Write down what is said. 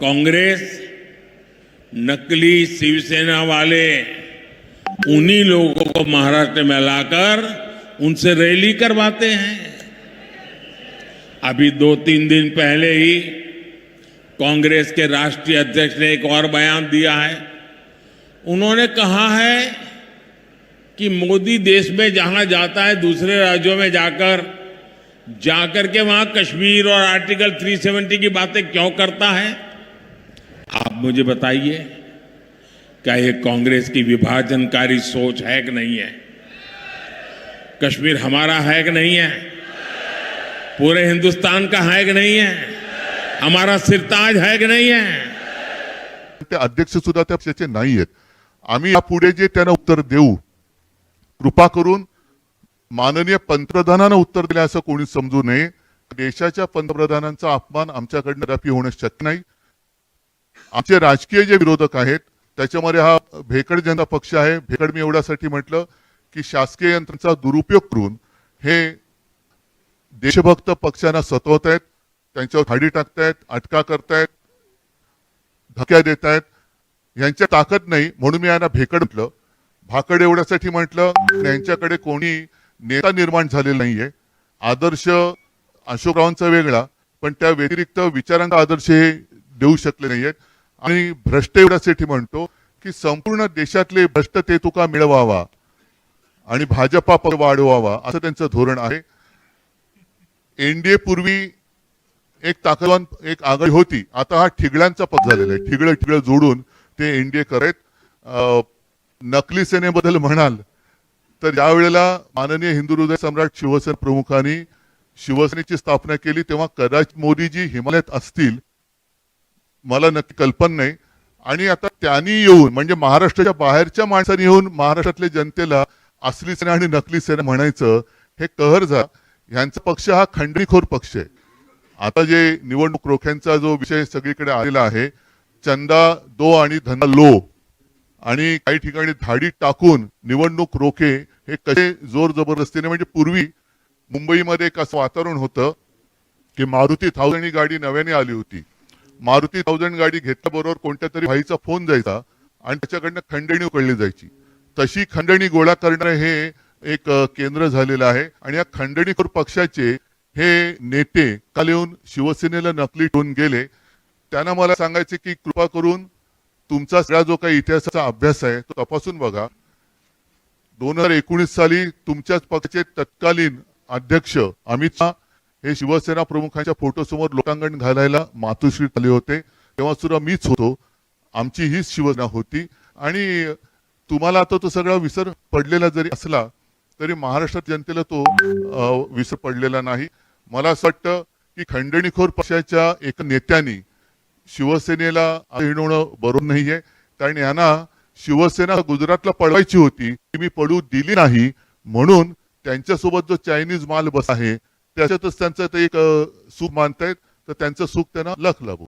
कांग्रेस, नकली शिवसेना वाले उन्हीं लोगों को महाराष्ट्र में लाकर उनसे रैली करवाते हैं। अभी दो तीन दिन पहले ही कांग्रेस के राष्ट्रीय अध्यक्ष ने एक और बयान दिया है। उन्होंने कहा है कि मोदी देश में जहाँ जाता है, दूसरे राज्यों में जाकर जाकर के वहाँ कश्मीर और आर्टिकल 370 की बातें क्यों करता है? मुझे बताइए, क्या ये कांग्रेस की विभाजनकारी सोच है कि नहीं है? कश्मीर हमारा है कि नहीं है? पूरे हिंदुस्तान का है कि नहीं है? हमारा सिरताज है कि नहीं है? अध्यक्ष सुद्धा त्या पक्षाचे नाही आहेत आम्ही यापुढे जे त्यांना उत्तर देऊ, कृपा करून माननीय पंतप्रधानांना उत्तर दिले असं कोणी समजू नये. देशाच्या पंतप्रधानांचा अपमान आमच्याकडनं कदापि होणं शक्य नाही. आमचे राजकीय जे विरोधक आहेत त्याच्यामध्ये हा भेकड जनता पक्ष आहे. भेकड मी एवढ्यासाठी म्हटलं की शासकीय यंत्रांचा दुरुपयोग करून हे देशभक्त पक्षांना सतवत आहेत त्यांच्यावर खाडी टाकतायत अटका करतायत धक्या देत आहेत. यांच्या ताकद नाही म्हणून मी यांना भेकड म्हटलं. भाकड एवढ्यासाठी म्हटलं यांच्याकडे कोणी नेता निर्माण झालेला नाहीये. आदर्श अशोकरावांचा वेगळा पण त्या व्यतिरिक्त विचारांचा आदर्श हे देऊ शकले नाहीयेत. आणि भ्रष्ट एवढ्यासाठी म्हणतो की संपूर्ण देशातले भ्रष्ट ते तुका मिळवावा आणि भाजपा पद वाढवावा असं त्यांचं धोरण आहे. एनडीए पूर्वी एक ताकदवान एक आघाडी होती. आता हा ठिगळ्यांचा पद झालेला आहे. ठिगळं ठिगळं जोडून ते एनडीए करत. अं, नकली सेनेबद्दल म्हणाल तर ज्या वेळेला माननीय हिंदू हृदय सम्राट शिवसेना प्रमुखांनी शिवसेनेची स्थापना केली तेव्हा कदाचित मोदीजी हिमालयात असतील. मला नक्की कल्पना नाही. आणि आता त्यांनी येऊन म्हणजे महाराष्ट्राच्या बाहेरच्या माणसांनी येऊन महाराष्ट्रातल्या जनतेला असली सेना आणि नकली सेना म्हणायचं हे कहर झा ह्यांचा पक्ष हा खंडीखोर पक्ष आहे. आता जे निवडणूक रोख्यांचा जो विषय सगळीकडे आलेला आहे चंदा दो आणि धंदा लो. आणि काही ठिकाणी धाडी टाकून निवडणूक रोखे हे कसे जोर जबरदस्तीने म्हणजे पूर्वी मुंबईमध्ये एक असं वातावरण होतं की मारुती थाउजंड ही गाडी नव्याने आली होती. मारुती थाउजंड गाडी घेतल्याबरोबर कोणत्या तरी भाईचा फोन जायचा आणि त्याच्याकडनं खंडणी उकळली जायची. तशी खंडणी गोळा करणारे हे एक केंद्र झालेलं आहे आणि या खंडणीखोर पक्षाचे हे नेते काल येऊन शिवसेनेला नकली ठेवून गेले. त्यांना मला सांगायचे की कृपा करून तुमचा सगळा जो काही इतिहासाचा अभ्यास आहे तो तपासून बघा. दोन हजार एकोणीस साली तुमच्याच पक्षाचे तत्कालीन अध्यक्ष अमित शहा हे शिवसेना प्रमुखांच्या फोटो समोर लोटांगण घालायला मातोश्री आले होते. तेव्हा सुद्धा मीच होतो. आमची हीच शिवसेना होती. आणि तुम्हाला आता तो सगळा विसर पडलेला जरी असला तरी महाराष्ट्रात जनतेला तो विसर पडलेला नाही. मला असं वाटतं की खंडणीखोर पक्षाच्या एका नेत्यांनी शिवसेनेला हिणवणं बरोबर नाहीये. कारण यांना शिवसेना गुजरातला पळवायची होती ती मी पडू दिली नाही. म्हणून त्यांच्यासोबत जो चायनीज माल बस आहे त्याच्यातच त्यांचं ते एक सुख मानतायत तर त्यांचं सुख त्यांना लख लाभू